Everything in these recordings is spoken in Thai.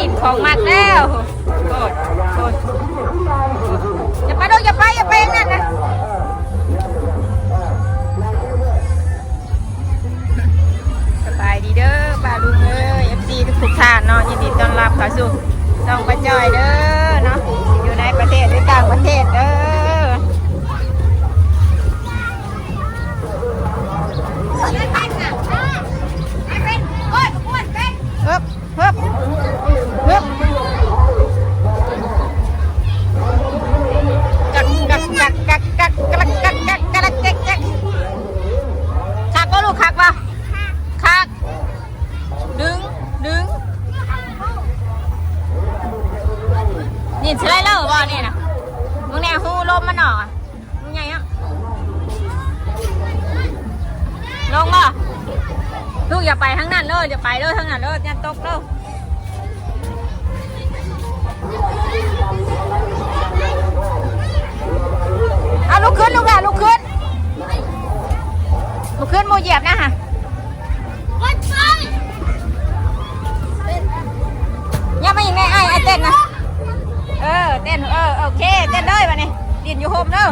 ดินของมักแล้วโคตรโคตรอย่าไปดูอย่าไปอย่าไปอย่างนั่นนะสบายดีเด้อป้าลุงเอ้ย FC ทุกทุกท่านเนาะยินดีต้อนรับเข้าสู่ช่องป้าจอยเด้อเนาะอยู่ในประเทศหรือต่างประเทศเด้อฮึบฮึบฮึบ นี่ใช่แล้วบ่นี่นะมึงแน่หูลมมัหนอมึงไงอะลงอะลูกอย่าไปทั้งนั้นเลยอย่าไปเลยทั้งนั้นเลยอย่าตกเลย ลุกขึ้นลูกอะลุกขึ้นลุกขึ้นโมเหยียบนะฮะอย่ามาอย่างไงไอ้ไอ้เต้นนะเออเต้นเออโอเคเต้นเลยวันนี้ดินอยู่โฮมเด้อ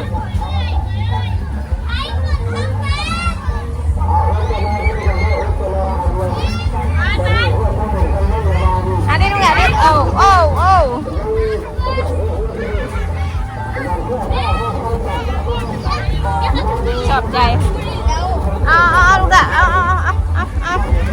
อันนี้ดูแบบนี้โอ้โอ้โอ้ อบใจ เอาเอาเอาลูกอะเอาเอาเอาเอาเอา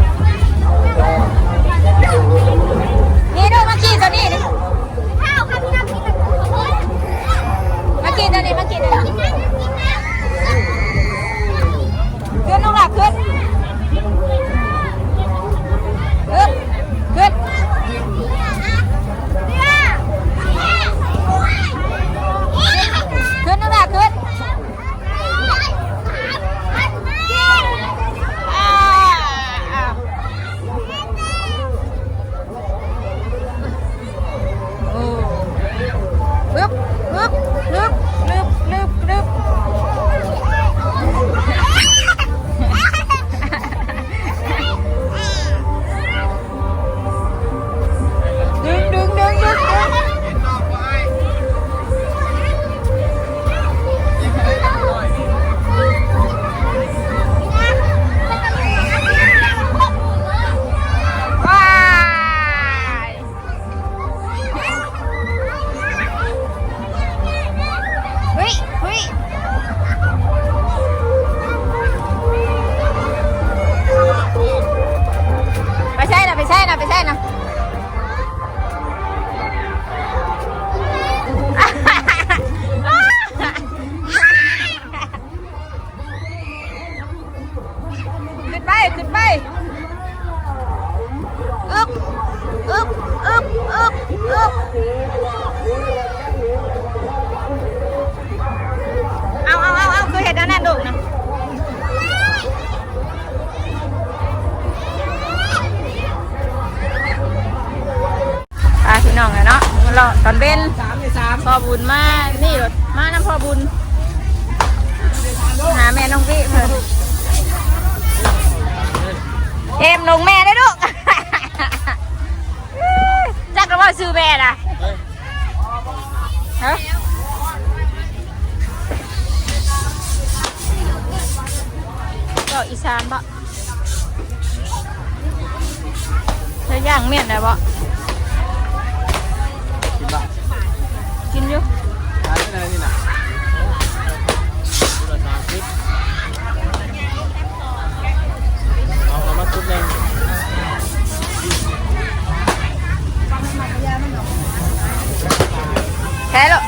เลยเนาะรอตอนเบนพอบุญมา นี่รถมาน้ำพอบุญ หาแม่น้องวิเพิ่นเอ็มลงแม่ได้ลูกจักรว่าซื้อแม่นะฮะก็อีสานบ่เธอย่างเมียนได้บ่ bạn Chín chứ Đấy, cái này như nào Đây là cà Đó, nó mắt chút lên Thế luôn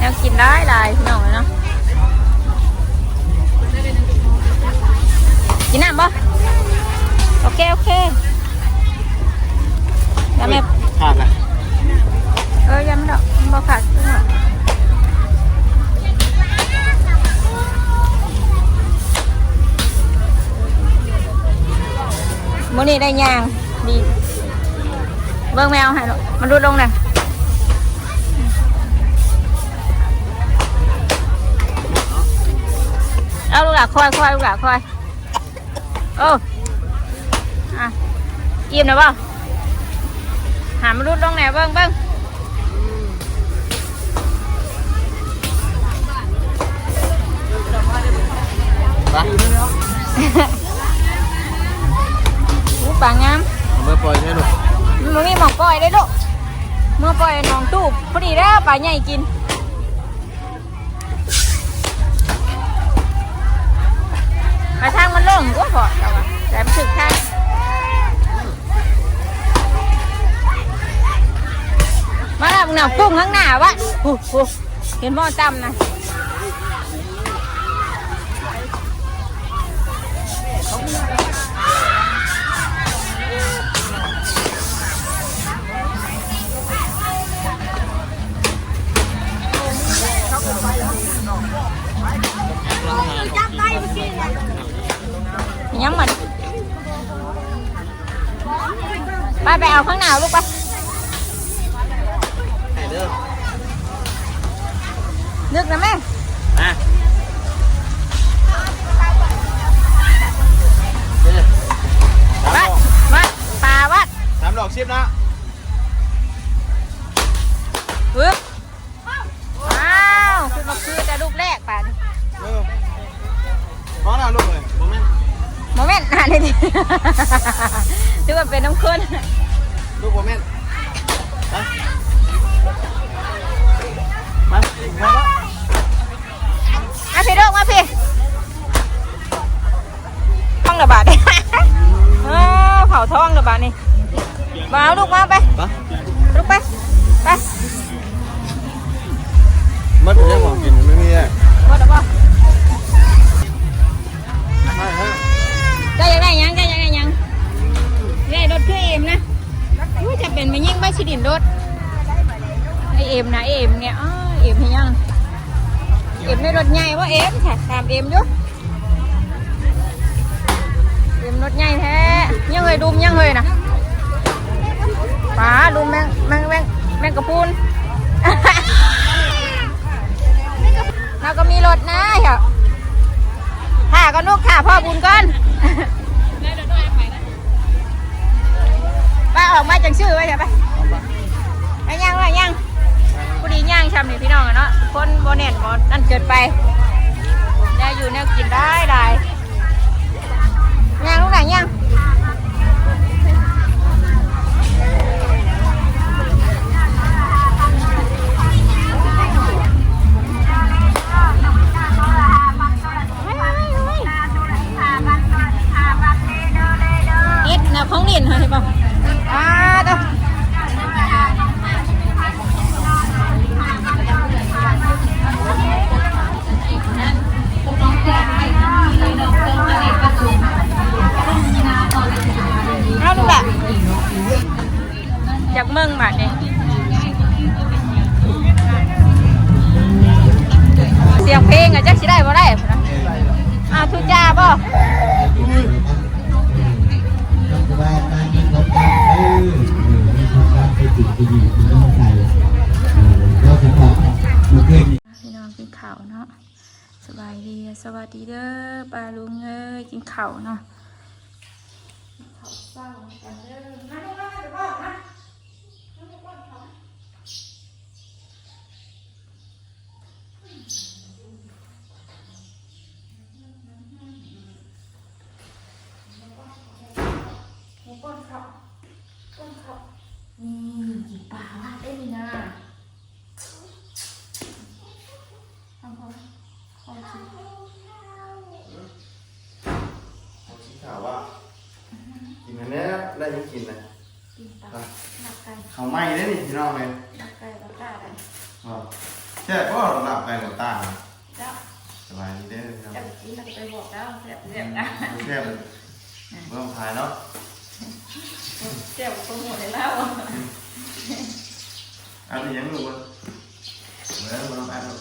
Em chín đói lại nó Chín ăn không? โอเค โอเคยำแบบขาดละเออยำดอกบอขาดขึ้นมามื่อนี้ได้ยางดีเบิ้งแมวให้ลูกมันรูดลงน่ะเอาลูกหล่ะคอยคอยลูกหล่ะคอยโอ้ อิ่มนะบ่หามารุดลงไหนเบิ้งเบิ้งไปอู้ปลางามเอามื่อปล่อยให้ลูกมันมีหมองปล่อยได้ลูกเมื่อปล่อยหนองตูบพอดีแล้วปลาใหญ่กินปลาทางมันโล่งก็พอแต่ว่าแต่มันถึกทาง มาแล้วมึงหนากุ้งข้างหน้าวะหูหูเห็นหม้อจำนะย้ำมันไปไปเอาข้างหน้าลูกไป ไหนเด้อ นึกนะแม่มาเด้อสามวัดดอกวัดปลาวัดสามดอกชิปนะปึ๊บว้าวคือมาคือแต่ลูกแรกป่านเออพร้อมแล้วลูกเลยโมเมนต์โมเมนต์อ่านเลยดิถือว่าเป็นน้ำข้นลูกโมเมนต์ไปมามาแล้ว มาพี่ลูกมาพี่ท้องระบาดนี่อ้าวเผาท้องระบาดนี่มาเอาลูกมาไปไปลูกไปไปมันยังของกินไม่มีอะหมดแล้วป่ะไม่ฮะใจอยากได้หยังใจอยากได้หยังได้รถคือเอ็มนะอุ้ยจะเป็นมายิ่งใบชิดินรถไอเอ็มนะไอเอ็มเนี่ยอ้าวเอ็มให้ยัง เอ็มในรถใหญ่ว่าเอ็มค่ะตามเอ็มอยู่เอ็มรถใหญ่แท้ยังเคยดุมยังเคยนะป๋าดุมแมงแมงแมงแมงกระพุนเราก็มีรถนะเหรอถ่าก็นุกถ่าพ่อบุญก่อนไปออกมาจังชื่อไว้เถอะไปไปย่างไปย่าง ดีย่างชำนี่พี่น้องอะเนาะคนโบเน็ตโบนั่นเกินไปแน่อยู่แน่กินได้ได้ย่างลูกไหนย่าง พี่น้องเลยหนักไก่แล้วก็อะไรแค่ก็หลับไปหลับตาแล้วสบายดีเด้อพี่น้องจะกินเราไปบอกแล้วเสียบเสียบนะแค่เมื่อถ่ายเนาะเสียบคนหมดเลยแล้วอันนี้ยังรู้ว่าเหมือนมันอันนู้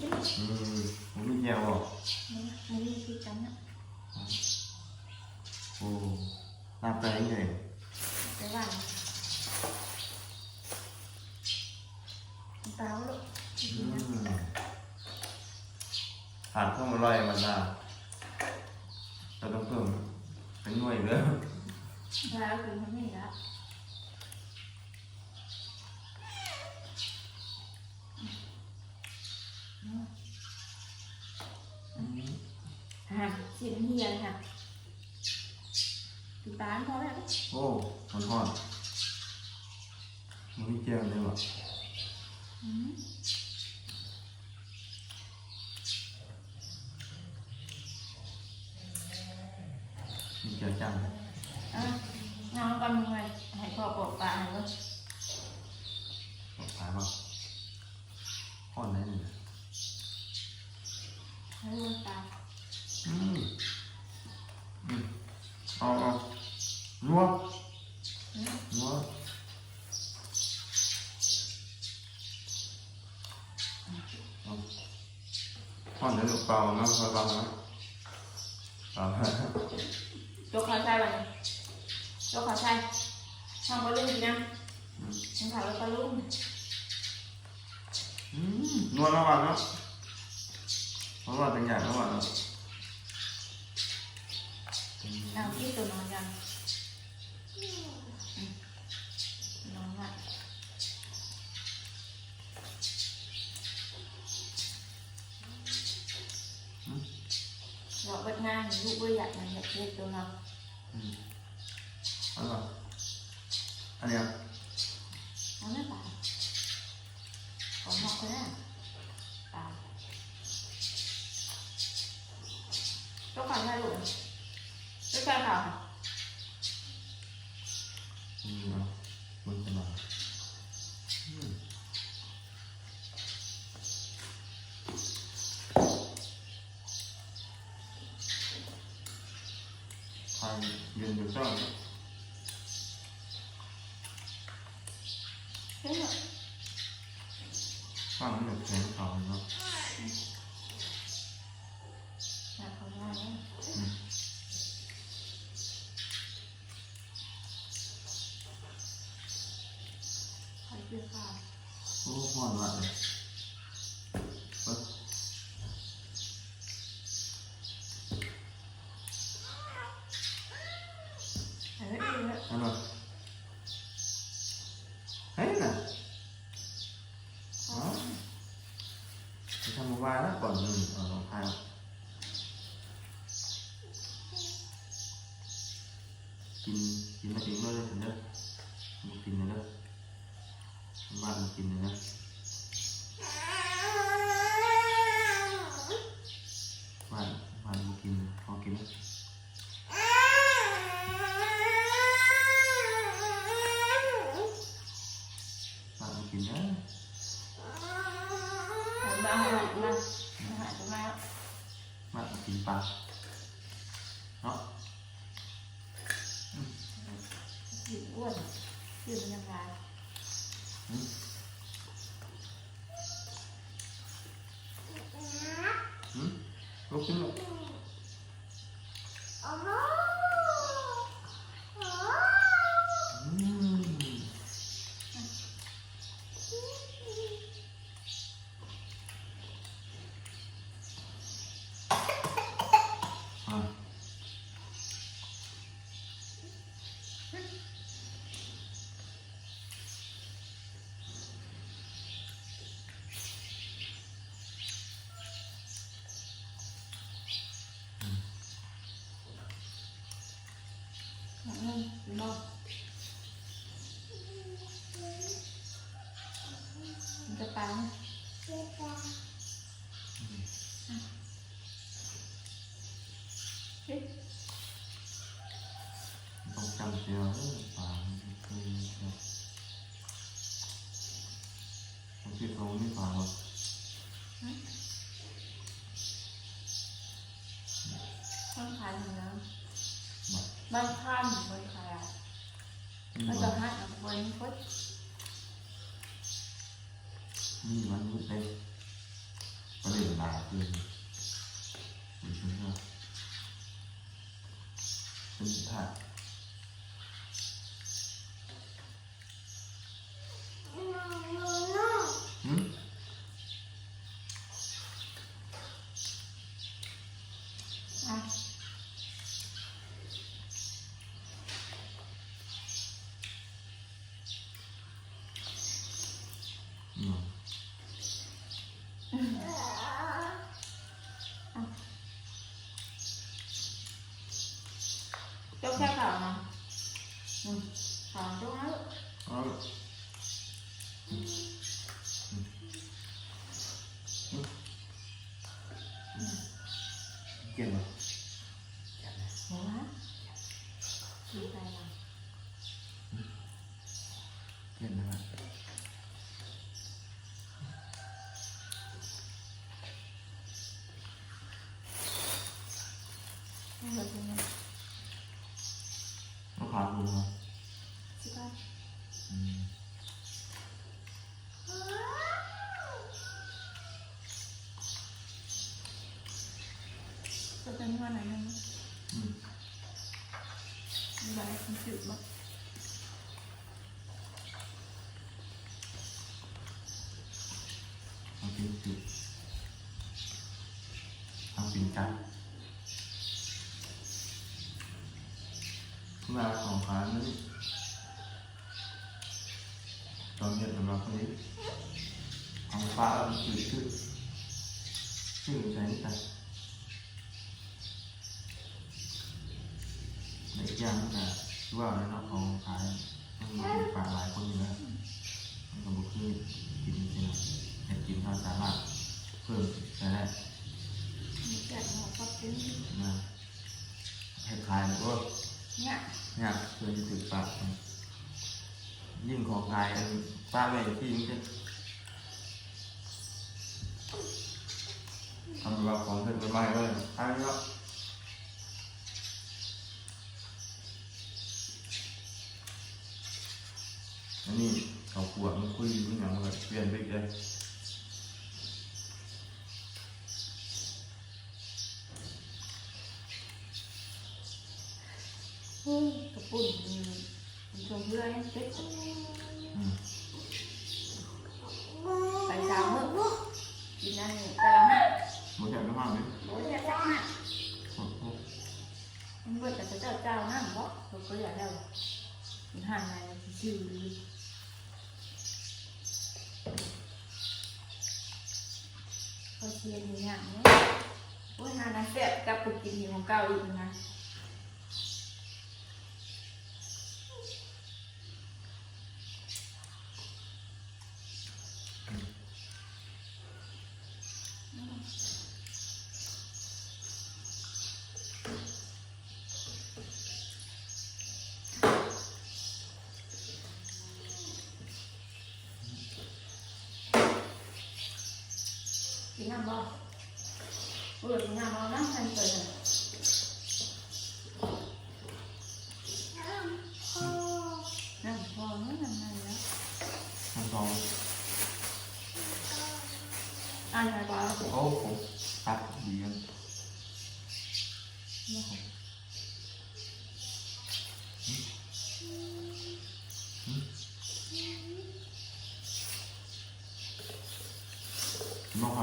อืมผมมีเกียวบอกนี่มันมีคือกันนะโอ้หน้าไปยังไง มีเกี่ยวจังอะน้องกำลังไงให้พ่อปลอกปลาให้ก็ปลอกปลาบ้างพ่อไหนหนึ่งให้มันปลา họ bật ngang, ví dụ bây giờ là nhập biết đâu nào ừ. Đúng rồi. Anh em. 话。说话乱了。Bye. บ่มันจะปัง Berkah. ก่งเหรอหัวดีใจละเก่งนะครับไม่เหลือจริงเลยลูกค้าดูครับสิบ้าอืมจะเป็นวันไหนนึง อืม มีอะไรคนสืบบ้าง เอาปิ่นปิดเอาปิ่นกัน เวลาของขายนี่ตอนเย็นสำหรับคนนี้ของฟ้ามันจืดขึ้นชื่อใช้นี่กันในอีกอย่างนึงนะที่ว่าในนอกของขายมันมีปลาหลายคนอยู่แล้วมันก็บอกคือกินจริงๆแต่กินเราสามารถเพิ่มได้มีแกะหัวปั๊บปิ้งนะให้ขา ยมันก็เนี่ยเนี่ยเพื่อจะถึงปากยิ่งของขายป้าแม่ที่ยิ่จะทำแบบของเพื่อนใหม่เลยทำแล้วอันนี้เขาขวดมันคุยมันอย่างไรเปลี่ยนไปเลย กระปุ่นมี มีชมเพื่อนเป๊ะอืมไปสามมื้อกินนั่นนี่แต่ละห้ามันจะไม่มากไหมโอ้ยแต่ละห้าโอ้โห มันเบิดแต่เจ้าเจ้านั่งเพราะเราก็อยากได้มันห่างไงชื่อดีเขาเชียร์อยู่อย่างนี้โอ้ยหานาเสี ยกลับไปกินอยู่ของเก่าอีกนะกินน้ำบ่เออกินน้ำเอาน้ำทันเปิดเลยน้ำพอเมื่อน้ำนั่นแล้วขั้นตอนอ่านอะไรบ้างโอ้โหตัดดีกันน้องใคร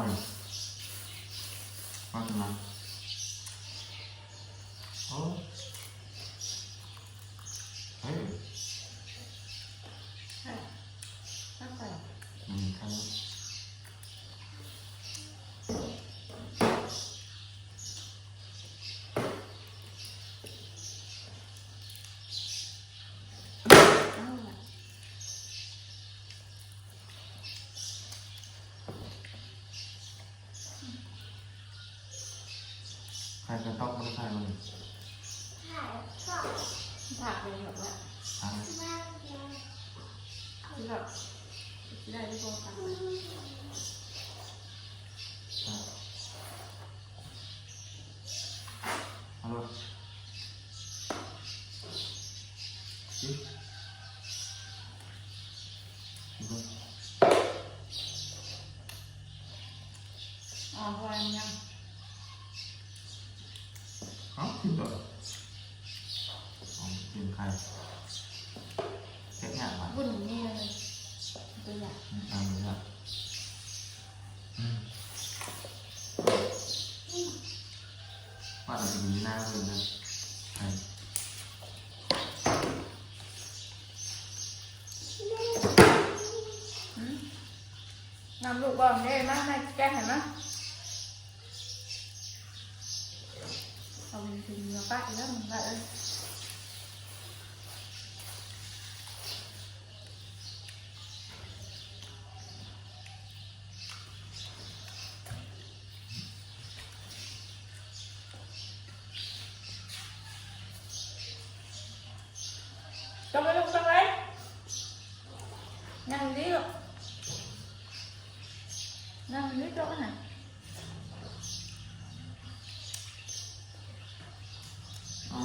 มาทำไมโอ้เฮ้ย ใช่ตั้งแต่ อืมครับ ตั้งแต่ ใครจะต้องไม่ใครมันผักเลยแบบว่าทางที่แบบได้ที่โบตัง ฮัลโหลสิสิบ อ๋อพอยัง เอ้าสิบตัวอ๋อกินใครแค่แค่มา บุญนี่เลยตัวอย่าง ทำเลยอะว่าเราจะมีหน้าเลยนะใช่ นำ ลูกบอลได้มั้ยให้แก้เห็นมั้ยเอาเป็นถึงเนื้อปลาแล้วมันแบบเออ จงไปลูกจงไปนั่งดิลูกนั่งดิจงไปไหน อ๋อ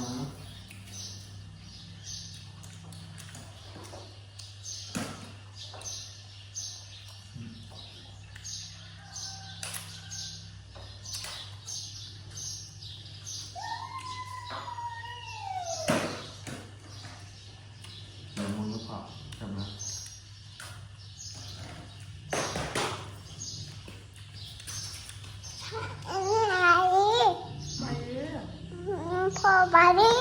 เดี๋ยวมึงก็พ อจำนะ อันนี้อะไร ไปเรื่อย พอบารี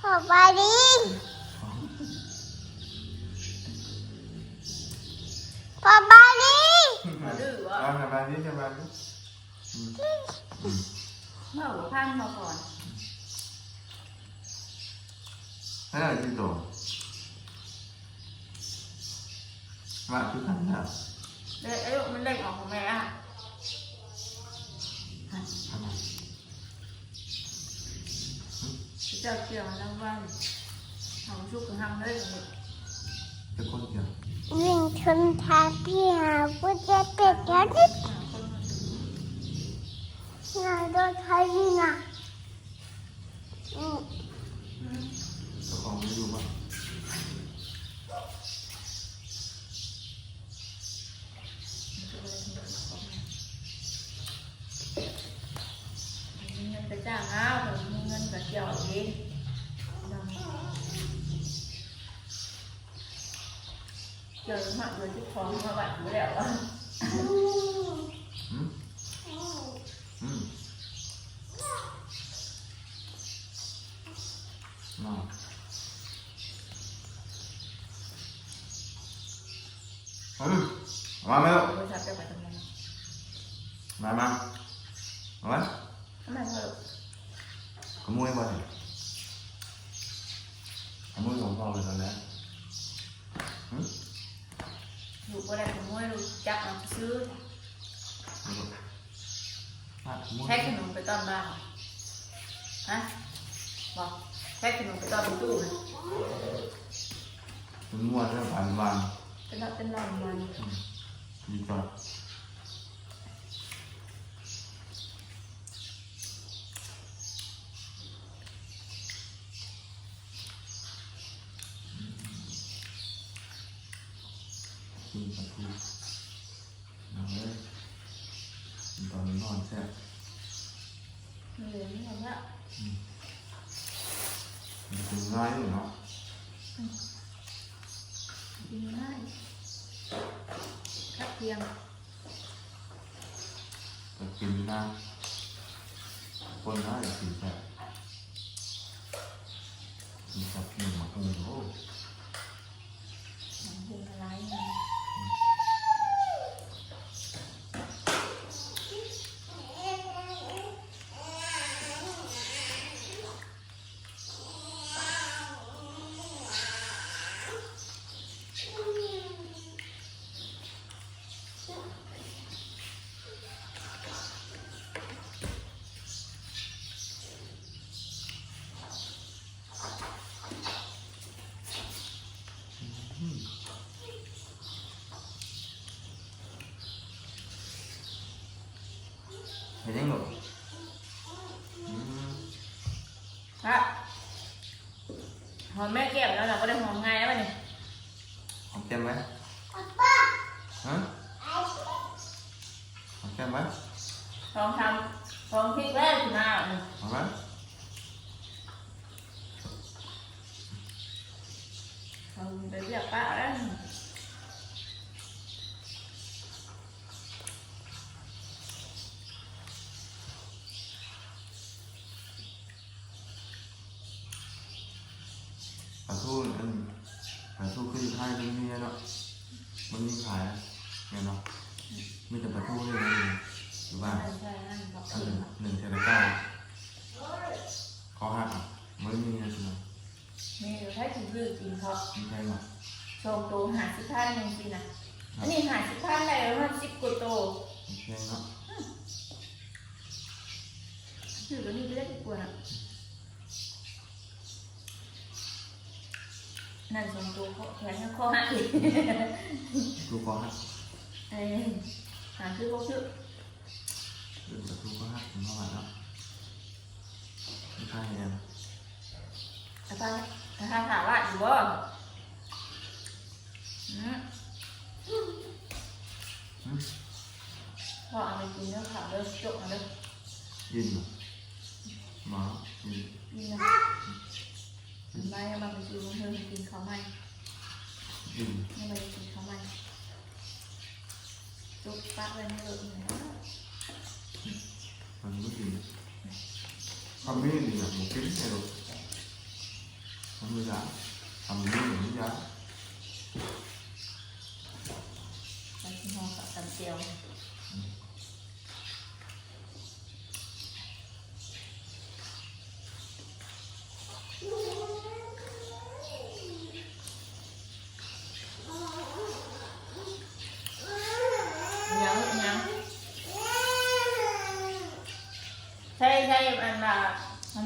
พอบารีพอบารี มาดื้อวะ เอาสบายดีสบายดี เมื่อหัวพังมาก่อน ให้เราที่ตัวมาทุกท่านนะ เด็กไอ้ลูกมันเล่นออกของแม่อะ ทำไม เจ้าเกี่ยวแล้วว่าทำชุกทำได้เลย จะคนเดียว วิ่งช นทางพี่หาผู้เจ็บเป็ดแล้วนิดงานโดนใครยิงอะอืม เจ้าของไม่อยู่บ้าง มีเงินไปจ้างอ้าวมีเงินกับเกี่ยวเอง เกี่ยวหักเลยที่ท้องมาบัดอยู่แล้วอะอืมอืมมาอืมมาไหมลูกบริษัทจะไปทำไมมามาเอาไหมทำไมเขาขโมยมาสิขโมยของพ่ อไปตอนนี้อืมอยู่ก็ได้ขโมยลูกจับมาซื้อ มาขโมยแพ็คขนมไปต้อนบ้านฮะบอกแพ็คขนมไปต้อนบนตู้นะมันมั่วเรื่องผ่านวันเป็นรับเป็นรางวัลดีกว่ากินปลาทูเอาเลยตอนนี้นอนแซ่บ เหลือนี่ละ มันกินง่ายอยู่เนาะ กินง่ายครับ เพียงแต่กินนะคนน่าจะกินแซ่บกินกับหนึ่งมาโอ้โหหนังพุงอะไรนะ ครับหอมแม่แก้มแล้วเราก็ได้หอมง่ายแล้วเนี่ยหอมแก้มไหมฮะหอมแก้มไหมลองทำลองพริกแรกขึ้นมาหอมไหมลองไปเรียกป้าแล้ว ปลาทูอันปลาทูคืออยู่ท้ายมันมีเนาะมันมีขายเนี่ยเนาะมีแต่ปลาทูเลยนะอยู่บ้านใช่นั่นบอกอันหนึ่งหนึ่งเทเลเก้าข้อห้าครับไม่มีนะสินะมีอยู่ให้ถึงยืดกินเขามีใครมาโชมโตหาสิบพันยังสินะอันนี้หาสิบพันได้แล้วมันสิบกว่าโตมีใครเนาะคือตัวนี้เล็กกว่านะ นั่นสมตัวแขนข้อหักอีกตัวคอหักเอ้ยหาคือกชื่อเรื่อตัวคอหักมเข้าาแล้วไม่ใช่เนี่ยอาจารย์อาจารย์ถามว่าอยู่บ่อืมอเไปกินแล้วค่ะเริ่มจบแล้วยืนมานยื ba cho ba mình chịu không hơn thì khó may nhưng mà thì khó may chụp bác lên nữa mình có gì không biết thì là một kính này rồi không biết là không biết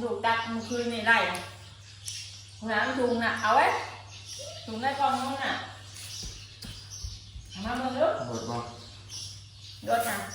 ดูดตักมันคืนในไรน้ำจุงน่ะ เอาไว้จุงได้กองนู้นน่ะมาเมื่อเลิก Được rồi. Được nè.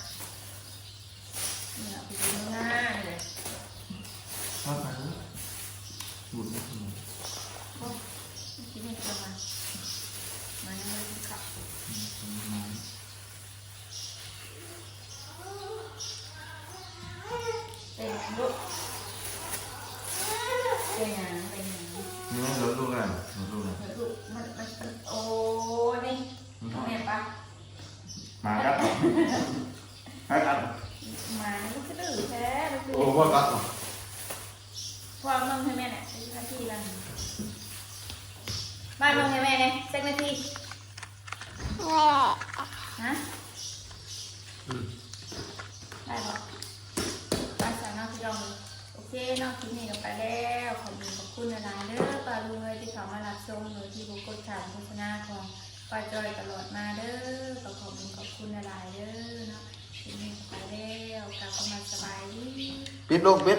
luôn biết